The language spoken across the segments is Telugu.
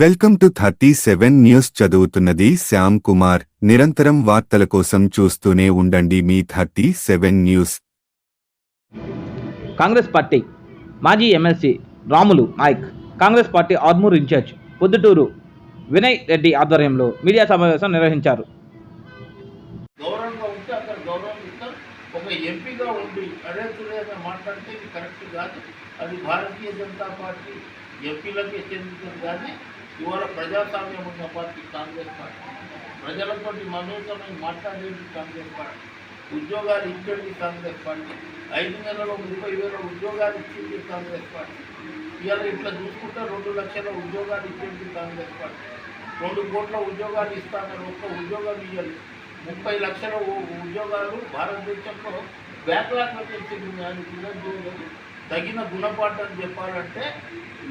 Welcome to thirty seven news చదువుతున్నది శ్యామ్ కుమార్. నిరంతరం వార్తల కోసం చూస్తూనే ఉండండి మీ thirty seven news. Congress party మాజీ MLC Ramulu Naik Congress party Armoor in charge Podduturu Vinay Reddy ఆధ్వర్యంలో మీడియా సమావేశం నిర్వహించారు. ఒక ఎంపీగా ఉండి మాట్లాడితే ఇది కరెక్ట్ కాదు. అది భారతీయ జనతా పార్టీ ఎంపీలకే చెందుతుంది కానీ ఇవాళ ప్రజాస్వామ్యం ఉన్న పార్టీ కాంగ్రెస్ పార్టీ. ప్రజలతో మమేకమై మాట్లాడేది కాంగ్రెస్ పార్టీ. ఉద్యోగాలు ఇచ్చేది కాంగ్రెస్ పార్టీ. ఐదు నెలలో ముప్పై వేల ఉద్యోగాలు ఇచ్చేది కాంగ్రెస్ పార్టీ. ఇవాళ ఇట్లా చూసుకుంటే రెండు లక్షల ఉద్యోగాలు ఇచ్చేది కాంగ్రెస్ పార్టీ. రెండు కోట్ల ఉద్యోగాలు ఇస్తామని ఒక్క ఉద్యోగం ఇవ్వాలి ముప్పై లక్షల ఉద్యోగాలు భారతదేశంలో బ్యాక్లాగ్ వచ్చేసింది ఆయన ఫిలప్ చేయలేదు తగిన గుణపాఠం చెప్పాలంటే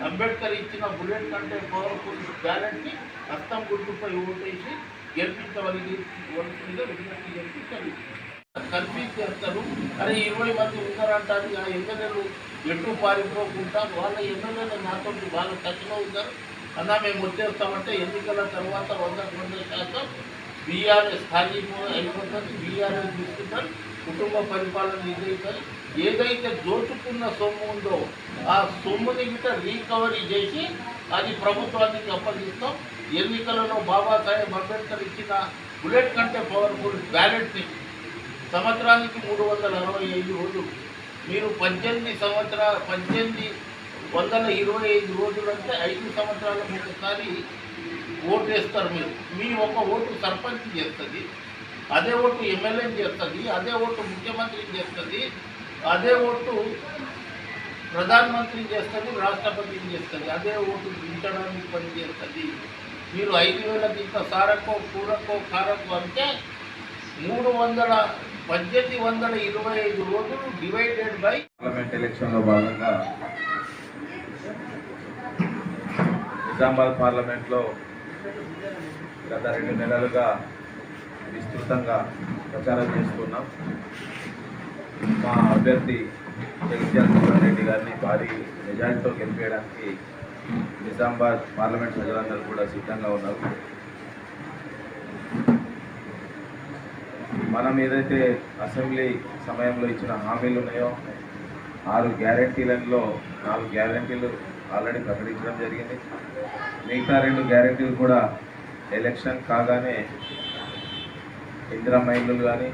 అంబేద్కర్ ఇచ్చిన బుల్లెట్ కంటే పవర్ఫుల్ బ్యాలెట్ని హస్తం గుర్తుపై ఓటేసి గెలిపించవలిగి విజ్ఞప్తి చేసి కన్ఫ్యూజ్ చేస్తారు. అరే ఇరవై మంది ఉన్నారంటారు. ఆ ఎమ్మెల్యేలు ఎటు పారిపోకుండా వాళ్ళ ఎమ్మెల్యేలు నాతో వాళ్ళ టచ్లో ఉన్నారు అన్నా మేము వచ్చేస్తామంటే ఎన్నికల తర్వాత వంద వంద శాతం బీఆర్ఎస్ ఖాళీ అయిపోతుంది బీఆర్ఎస్ తీసుకుంటారు కుటుంబ పరిపాలన ఏదైతే ఏదైతే దోచుకున్న సొమ్ము ఉందో ఆ సొమ్ముని గిట్ట రీకవరీ చేసి అది ప్రభుత్వానికి అప్పగిస్తాం. ఎన్నికలలో బాబాసాహెబ్ అంబేద్కర్ ఇచ్చిన బుల్లెట్ కంటే పవర్ఫుల్ బ్యాలెట్ని సంవత్సరానికి మూడు వందల అరవై ఐదు రోజులు. మీరు పద్దెనిమిది సంవత్సరాల పద్దెనిమిది వందల ఇరవై ఐదు రోజులు అంటే ఐదు సంవత్సరాలకు ఒకసారి ఓటు వేస్తారు మీరు. మీ ఒక ఓటు సర్పంచ్ చేస్తుంది అదే ఓటు ఎమ్మెల్యే చేస్తుంది అదే ఓటు ముఖ్యమంత్రి చేస్తుంది అదే ఓటు ప్రధానమంత్రి చేస్తుంది రాష్ట్రపతిని చేస్తుంది అదే ఓటు దించడానికి పని చేస్తుంది. మీరు ఐదు వేలకి ఇంత సారకో కూరకో కారకో అంటే మూడు వందల పద్దెనిమిది వందల ఇరవై ఐదు రోజులు డివైడెడ్ బై పార్లమెంట్ ఎలక్షన్లో భాగంగా నిజామాబాద్ పార్లమెంట్లో గత రెండు నెలలుగా విస్తృతంగా ప్రచారం చేస్తున్నాం. మా అభ్యర్థి జగిత్యాల కిషన్ రెడ్డి గారిని భారీ నిజాయితీతో గెలిపేయడానికి నిజామాబాద్ పార్లమెంట్ ప్రజలందరూ కూడా సిద్ధంగా ఉన్నారు. మనం ఏదైతే అసెంబ్లీ సమయంలో ఇచ్చిన హామీలు ఉన్నాయో ఆరు గ్యారంటీలలో నాలుగు గ్యారంటీలు ఆల్రెడీ ప్రకటించడం జరిగింది. మిగతా రెండు గ్యారెంటీలు కూడా ఎలక్షన్ కాగానే ఇందిరా మైళ్ళు కానీ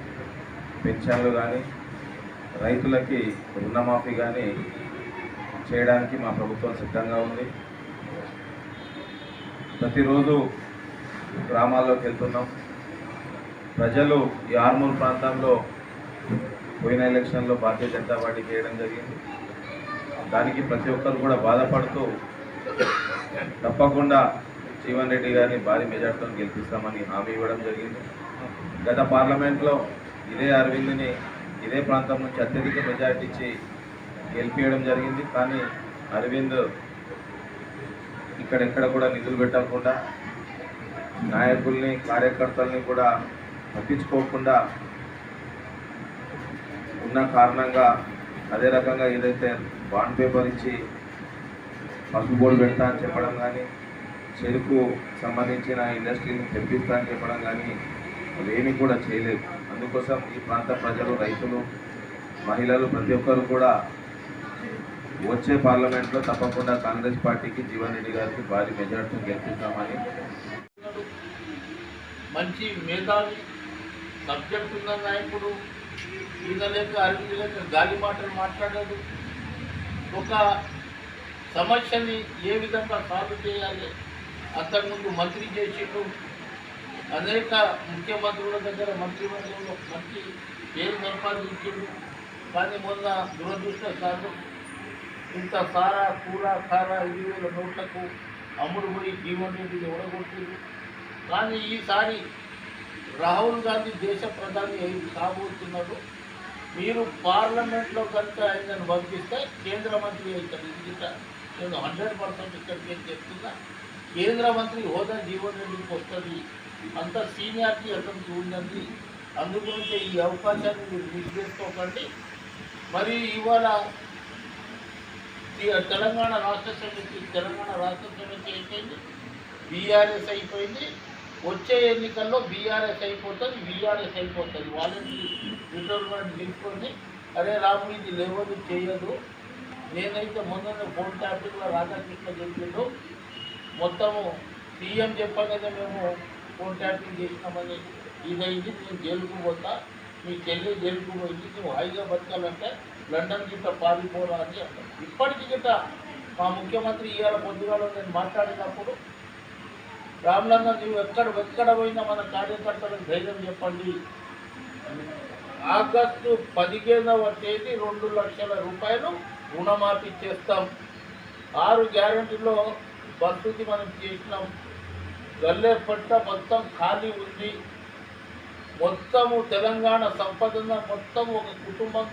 పెన్షన్లు కానీ రైతులకి రుణమాఫీ కానీ చేయడానికి మా ప్రభుత్వం సిద్ధంగా ఉంది. ప్రతిరోజు గ్రామాల్లోకి వెళ్తున్నాం. ప్రజలు ఈ ఆర్మూర్ ప్రాంతంలో పోయిన ఎలక్షన్లో భారతీయ జనతా పార్టీ చేయడం జరిగింది. దానికి ప్రతి ఒక్కరు కూడా బాధపడుతూ తప్పకుండా జీవన్ రెడ్డి గారిని భారీ మెజార్టీతో గెలిపిస్తామని హామీ ఇవ్వడం జరిగింది. గత పార్లమెంట్లో ఇదే అరవింద్ని ఇదే ప్రాంతం నుంచి అత్యధిక మెజార్టీ ఇచ్చి గెలిపించడం జరిగింది. కానీ అరవింద్ ఇక్కడెక్కడ కూడా నిధులు పెట్టకుండా నాయకుల్ని కార్యకర్తల్ని కూడా పట్టించుకోకుండా ఉన్న కారణంగా అదే రకంగా ఏదైతే బాండ్ పేపర్ ఇచ్చి పసుపు బోర్డు పెడతా అని చెప్పడం కానీ చెరుకు సంబంధించిన ఇండస్ట్రీని తెప్పిస్తా అని చెప్పడం కానీ అవేమీ కూడా చేయలేదు. అందుకోసం ఈ ప్రాంత ప్రజలు రైతులు మహిళలు ప్రతి ఒక్కరు కూడా వచ్చే పార్లమెంట్లో తప్పకుండా కాంగ్రెస్ పార్టీకి జీవన్ రెడ్డి గారికి భారీ మెజార్టీతో గెలిపిస్తామని. మంచి మేధావి సబ్జెక్ట్ ఉన్న నాయకుడు ఈయన లేక అరవింద్ లేక గాలి మాటలు మాట్లాడాడు. యొక్క సమస్యని ఏ విధంగా సాల్వ్ చేయాలి? అంతకుముందు మంత్రి చేసిండు. అనేక ముఖ్యమంత్రుల దగ్గర మంత్రివర్గంలో మంచి పేరు సంపాదించిండు. కానీ మొన్న దురదృష్టశాతం ఇంత సారా కూర కార ఐదు వేల నోట్లకు అమ్ముడు పోయి జీవన్ రెడ్డిని ఓడగొట్టిండు. కానీ ఈసారి రాహుల్ గాంధీ దేశ ప్రధాని కాబోతున్నాడు. మీరు పార్లమెంట్లో కనుక ఆయనను పంపిస్తే కేంద్ర మంత్రి అవుతారు. ఎందుకంటే నేను హండ్రెడ్ పర్సెంట్ ఇక్కడికి ఏం చెప్తున్నా కేంద్ర మంత్రి హోదా జీవన్ రెడ్డికి వస్తుంది. అంత సీనియారిటీ అతనికి ఉందండి. అందుగురించి ఈ అవకాశాన్ని మీరు మిస్ చేసుకోకండి మరి ఇవాళ తెలంగాణ రాష్ట్ర సమితి తెలంగాణ రాష్ట్ర సమితి అయిపోయింది బీఆర్ఎస్ అయిపోయింది. వచ్చే ఎన్నికల్లో బీఆర్ఎస్ అయిపోతుంది బీఆర్ఎస్ అయిపోతుంది. వాళ్ళని రిటైర్మెంట్ తీసుకొని అరే రాము ఇది లేవదు చేయదు. నేనైతే మొన్న ఫోన్ ట్యాబ్లెట్లో రాధాకృష్ణ చెప్పిండు మొత్తము సీఎం చెప్పగానే మేము ఫోన్ ట్యాపింగ్ చేసినామని ఇదైంది నేను జైలుకు పోతా. మీ చెల్లి జైలుకు పోయింది నువ్వు హాయిగా బతకాలంటే లండన్ గిట్ట పారిపోరా అని అంటారు ఇప్పటికి గిట్ట మా ముఖ్యమంత్రి ఇవాళ పొద్దుగాలో నేను మాట్లాడినప్పుడు రామ్లన్న నువ్వు ఎక్కడ ఎక్కడ పోయినా మన కార్యకర్తలకు ధైర్యం చెప్పండి. ఆగస్టు పదిహేనవ తేదీ రెండు లక్షల రూపాయలు రుణమాఫీ చేస్తాం. ఆరు గ్యారెంటీలో బస్సుకి మనం చేసినాం. గల్లేపట్ట మొత్తం ఖాళీ ఉంది. మొత్తము తెలంగాణ సంపదన మొత్తం ఒక కుటుంబం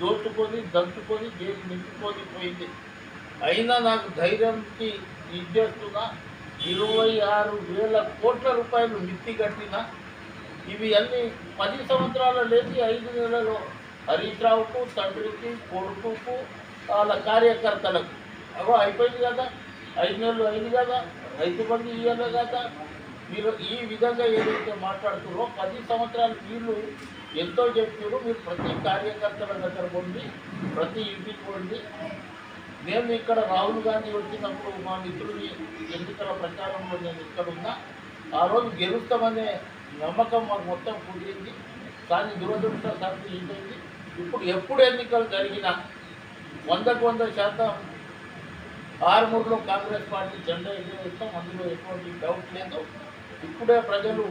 దోచుకొని దంచుకొని జైలు నింపుకొని పోయింది. అయినా నాకు ధైర్యంకి ఇచ్చేస్తున్నా ఇరవై ఆరు వేల కోట్ల రూపాయలు మిత్తి కట్టిన ఇవి అన్ని పది సంవత్సరాల లేచి ఐదు నెలలో హరీష్ రావుకు తండ్రికి కొడుకుకు వాళ్ళ కార్యకర్తలకు. అవో అయిపోయింది కదా? ఐదు నెలలు అయింది కదా? రైతు బంధు ఇవ్వాలి కదా? మీరు ఈ విధంగా ఏదైతే మాట్లాడుతున్నారో పది సంవత్సరాలు వీళ్ళు ఎంతో చెప్తున్నారు. మీరు ప్రతి కార్యకర్తల దగ్గర పొంది ప్రతి ఇంటికి పొంది నేను ఇక్కడ రాహుల్ గాంధీ వచ్చినప్పుడు మా మిత్రుడి ఎన్నికల ప్రచారంలో నేను ఇక్కడ ఉన్నా. ఆ రోజు గెలుస్తామనే నమ్మకం మాకు మొత్తం కుదిరింది కానీ దురదృష్టశాంతి ఏంటంది ఇప్పుడు ఎప్పుడు ఎన్నికలు జరిగినా వందకు వంద శాతం ఆరుమూరులో కాంగ్రెస్ పార్టీ జెండా ఎగరేస్తాం. అందులో ఎటువంటి డౌట్ లేదు. ఇప్పుడే ప్రజలు